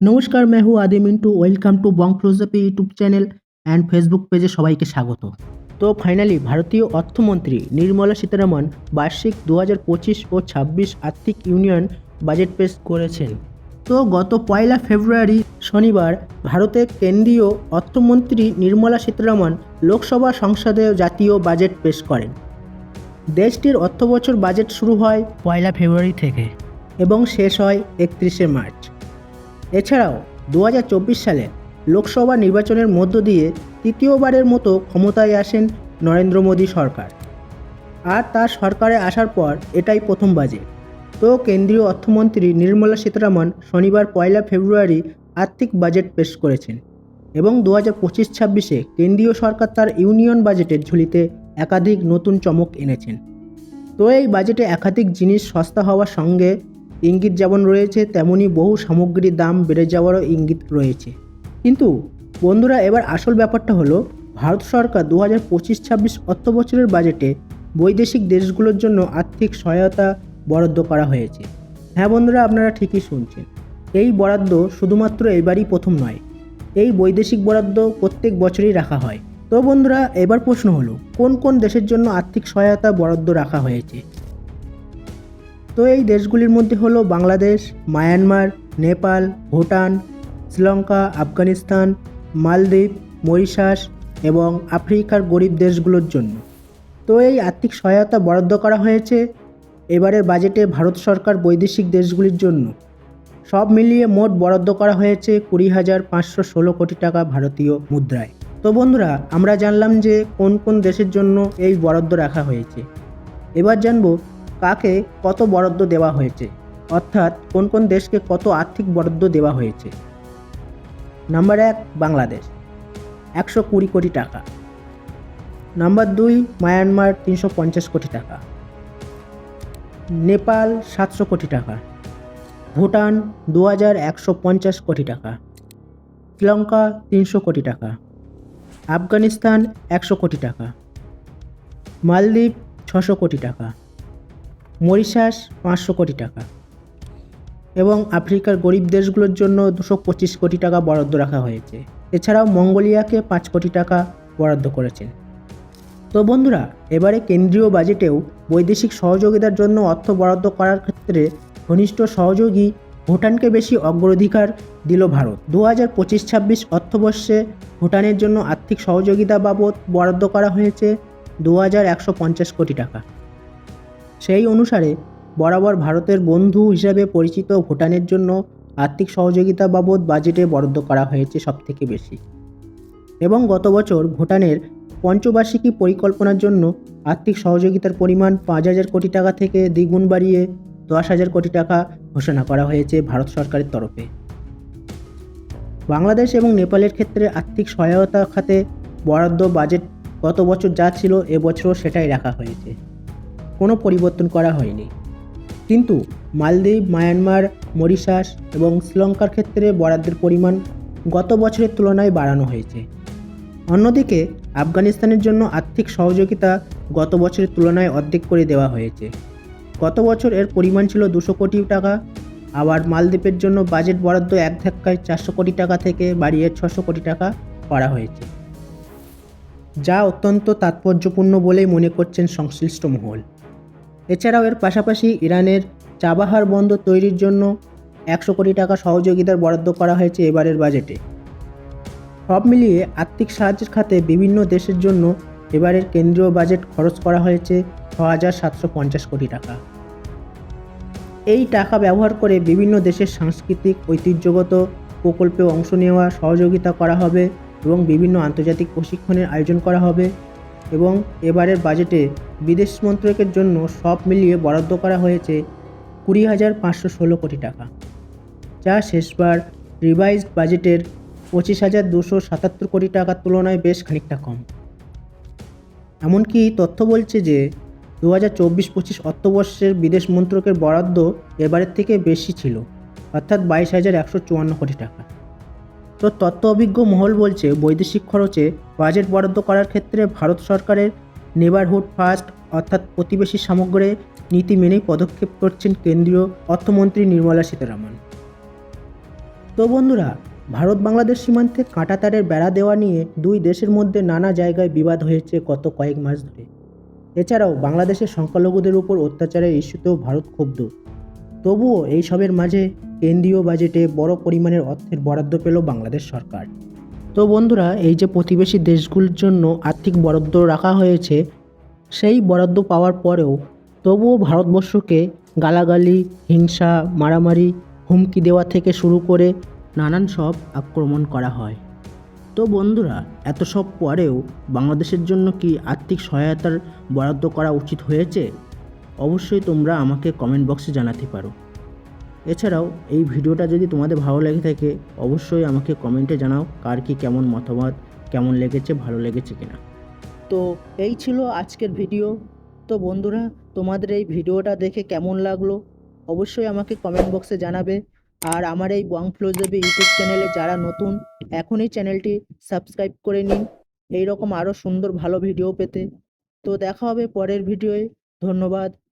নমস্কার Mehu Adi Mintu welcome to Bong close up YouTube channel and Facebook পেজে সবাইকে স্বাগত। তো ফাইনালি ভারতীয় অর্থমন্ত্রী নির্মলা সীতারামন বার্ষিক দু হাজার পঁচিশ ও ২৬ আর্থিক ইউনিয়ন বাজেট পেশ করেছেন। তো গত পয়লা ফেব্রুয়ারি শনিবার ভারতের কেন্দ্রীয় অর্থমন্ত্রী নির্মলা সীতারামন লোকসভা সংসদে জাতীয় বাজেট পেশ করেন। দেশটির অর্থবছর বাজেট শুরু হয় পয়লা ফেব্রুয়ারি থেকে এবং শেষ হয় একত্রিশে মার্চ। এছাড়াও দু হাজার চব্বিশ সালে লোকসভা নির্বাচনের মধ্য দিয়ে তৃতীয়বারের মতো ক্ষমতায় আসেন নরেন্দ্র মোদী সরকার। আর তার সরকারে আসার পর এটাই প্রথম বাজেট তো কেন্দ্রীয় অর্থমন্ত্রী নির্মলা সীতারামন শনিবার পয়লা ফেব্রুয়ারি আর্থিক বাজেট পেশ করেছেন এবং দু হাজার পঁচিশ ছাব্বিশে কেন্দ্রীয় সরকার তার ইউনিয়ন বাজেটের ঝুলিতে একাধিক নতুন চমক এনেছেন। তো এই বাজেটে একাধিক জিনিস সস্তা হওয়ার সঙ্গে ইঙ্গিত যেমন রয়েছে, তেমনি বহু সামগ্রীর দাম বেড়ে যাওয়ারও ইঙ্গিত রয়েছে। কিন্তু বন্ধুরা, এবার আসল ব্যাপারটা হলো, ভারত সরকার দু হাজার পঁচিশ ছাব্বিশ অর্থ বছরের বাজেটে বৈদেশিক দেশগুলোর জন্য আর্থিক সহায়তা বরাদ্দ করা হয়েছে। হ্যাঁ বন্ধুরা, আপনারা ঠিকই শুনছেন। এই বরাদ্দ শুধুমাত্র এবারই প্রথম নয়, এই বৈদেশিক বরাদ্দ প্রত্যেক বছরই রাখা হয়। তো বন্ধুরা, এবার প্রশ্ন হলো, কোন কোন দেশের জন্য আর্থিক সহায়তা বরাদ্দ রাখা হয়েছে? তো এই দেশগুলির মধ্যে হলো বাংলাদেশ, মায়ানমার, নেপাল, ভুটান, শ্রীলঙ্কা, আফগানিস্তান, মালদ্বীপ, মরিশাস এবং আফ্রিকার গরিব দেশগুলোর জন্য। তো এই আর্থিক সহায়তা বরাদ্দ করা হয়েছে এবারের বাজেটে ভারত সরকার বৈদেশিক দেশগুলির জন্য। সব মিলিয়ে মোট বরাদ্দ করা হয়েছে কুড়ি হাজার পাঁচশো ষোলো কোটি টাকা ভারতীয় মুদ্রায়। তো বন্ধুরা, আমরা জানলাম যে কোন কোন দেশের জন্য এই বরাদ্দ রাখা হয়েছে। এবার জানব কাকে কত বরাদ্দ দেওয়া হয়েছে? অর্থাৎ কোন কোন দেশকে কত আর্থিক বরাদ্দ দেওয়া হয়েছে? নাম্বার এক, বাংলাদেশ। একশো কুড়ি কোটি টাকা। নাম্বার দুই, মায়ানমার তিনশো পঞ্চাশ কোটি টাকা। নেপাল সাতশো কোটি টাকা। ভুটান দু হাজার একশো পঞ্চাশ কোটি টাকা। শ্রীলঙ্কা তিনশো কোটি টাকা। আফগানিস্তান একশো কোটি টাকা। মালদ্বীপ ছশো কোটি টাকা। মরিশাস পাঁচশো কোটি টাকা এবং আফ্রিকার গরিব দেশগুলোর জন্য দুশো পঁচিশ কোটি টাকা বরাদ্দ রাখা হয়েছে। এছাড়াও মঙ্গোলিয়াকে পাঁচ কোটি টাকা বরাদ্দ করেছেন। তো বন্ধুরা, এবারে কেন্দ্রীয় বাজেটেও বৈদেশিক সহযোগিতার জন্য অর্থ বরাদ্দ করার ক্ষেত্রে ঘনিষ্ঠ সহযোগী ভুটানকে বেশি অগ্রাধিকার দিল ভারত। দু হাজার পঁচিশ ছাব্বিশ অর্থবর্ষে ভুটানের জন্য আর্থিক সহযোগিতা বাবদ বরাদ্দ করা হয়েছে দু হাজার একশো পঞ্চাশ কোটি টাকা। সেই অনুসারে বরাবর ভারতের বন্ধু হিসাবে পরিচিত ভুটানের জন্য আর্থিক সহযোগিতা বাবদ বাজেটে বরাদ্দ করা হয়েছে সবথেকে বেশি। এবং গত বছর ভুটানের পঞ্চবার্ষিকী পরিকল্পনার জন্য আর্থিক সহযোগিতার পরিমাণ পাঁচ হাজার কোটি টাকা থেকে দ্বিগুণ বাড়িয়ে দশ হাজার কোটি টাকা ঘোষণা করা হয়েছে ভারত সরকারের তরফে। বাংলাদেশ এবং নেপালের ক্ষেত্রে আর্থিক সহায়তা খাতে বরাদ্দ বাজেট গত বছর যা ছিল এবছরও সেটাই রাখা হয়েছে। কোনো পরিবর্তন করা হয়নি। কিন্তু মালদ্বীপ, মায়ানমার, মরিশাস এবং শ্রীলঙ্কার ক্ষেত্রে বরাদ্দের পরিমাণ গত বছরের তুলনায় বাড়ানো হয়েছে। অন্যদিকে আফগানিস্তানের জন্য আর্থিক সহযোগিতা গত বছরের তুলনায় অর্ধেক করে দেওয়া হয়েছে। গত বছর এর পরিমাণ ছিল দুশো কোটি টাকা। আবার মালদ্বীপের জন্য বাজেট বরাদ্দ এক ধাক্কায় চারশো কোটি টাকা থেকে বাড়িয়ে ছশো কোটি টাকা করা হয়েছে। যা অত্যন্ত তাৎপর্যপূর্ণ বলেই মনে করছেন সংশ্লিষ্ট মহল। এছাড়াও এর পাশাপাশি ইরানের চাবাহার বন্দর তৈরির জন্য একশো কোটি টাকা সহযোগিতার বরাদ্দ করা হয়েছে এবারের বাজেটে। সব মিলিয়ে আর্থিক সাহায্যের খাতে বিভিন্ন দেশের জন্য এবারের কেন্দ্রীয় বাজেট খরচ করা হয়েছে ছ হাজার সাতশো পঞ্চাশ কোটি টাকা। এই টাকা ব্যবহার করে বিভিন্ন দেশের সাংস্কৃতিক, ঐতিহ্যগত প্রকল্পে অংশ নেওয়া, সহযোগিতা করা হবে এবং বিভিন্ন আন্তর্জাতিক প্রশিক্ষণের আয়োজন করা হবে। এবং এবারের বাজেটে বিদেশ মন্ত্রকের জন্য সব মিলিয়ে বরাদ্দ করা হয়েছে কুড়ি হাজার পাঁচশো ষোলো কোটি টাকা, যা শেষবার রিভাইজড বাজেটের পঁচিশ হাজার দুশো সাতাত্তর কোটি টাকার তুলনায় বেশ খানিকটা কম। এমনকি তথ্য বলছে যে দু হাজার চব্বিশ পঁচিশ অর্থবর্ষের বিদেশ মন্ত্রকের বরাদ্দ এবারের থেকে বেশি ছিল, অর্থাৎ বাইশ হাজার একশো চুয়ান্ন কোটি টাকা। তো তত্ত্ব অভিজ্ঞ মহল বলছে, বৈদেশিক খরচে বাজেট বরাদ্দ করার ক্ষেত্রে ভারত সরকারের নেবারহুড ফার্স্ট অর্থাৎ প্রতিবেশী সামগ্রী নীতি মেনেই পদক্ষেপ করছেন কেন্দ্রীয় অর্থমন্ত্রী নির্মলা সীতারামন। তো বন্ধুরা, ভারত বাংলাদেশ সীমান্তে কাঁটাতারের বেড়া দেওয়া নিয়ে দুই দেশের মধ্যে নানা জায়গায় বিবাদ হয়েছে গত কয়েক মাস ধরে। এছাড়াও বাংলাদেশের সংখ্যালঘুদের উপর অত্যাচারের ইস্যুতেও ভারত ক্ষুব্ধ। তবুও এই সবের মাঝে কেন্দ্রীয় বাজেটে বড় পরিমাণের অর্থের বরাদ্দ পেল বাংলাদেশ সরকার। তো বন্ধুরা, এই যে প্রতিবেশী দেশগুলির জন্য আর্থিক বরাদ্দ রাখা হয়েছে, সেই বরাদ্দ পাওয়ার পরেও তবুও ভারতবর্ষকে গালাগালি, হিংসা, মারামারি, হুমকি দেওয়া থেকে শুরু করে নানান সব আক্রমণ করা হয়। তো বন্ধুরা, এত সব পরেও বাংলাদেশের জন্য কি আর্থিক সহায়তার বরাদ্দ করা উচিত হয়েছে? অবশ্যই তোমরা আমাকে কমেন্ট বক্সে জানাতে পারো। এছাড়াও, এই ভিডিওটা যদি তোমাদের ভালো লেগে থাকে, অবশ্যই আমাকে কমেন্টে জানাও কার কি কেমন মতামত, কেমন লেগেছে, ভালো লেগেছে কিনা। তো এই ছিল আজকের ভিডিও। তো বন্ধুরা, তোমাদের এই ভিডিওটা দেখে কেমন লাগল? অবশ্যই আমাকে কমেন্ট বক্সে জানাবে। আর আমার এই বং ফ্লোজেবি ইউটিউব চ্যানেলে যারা নতুন, এখনই চ্যানেলটি সাবস্ক্রাইব করে নিন। এই রকম আরও সুন্দর ভালো ভিডিও পেতে। তো দেখা হবে পরের ভিডিওয়ে ধন্যবাদ।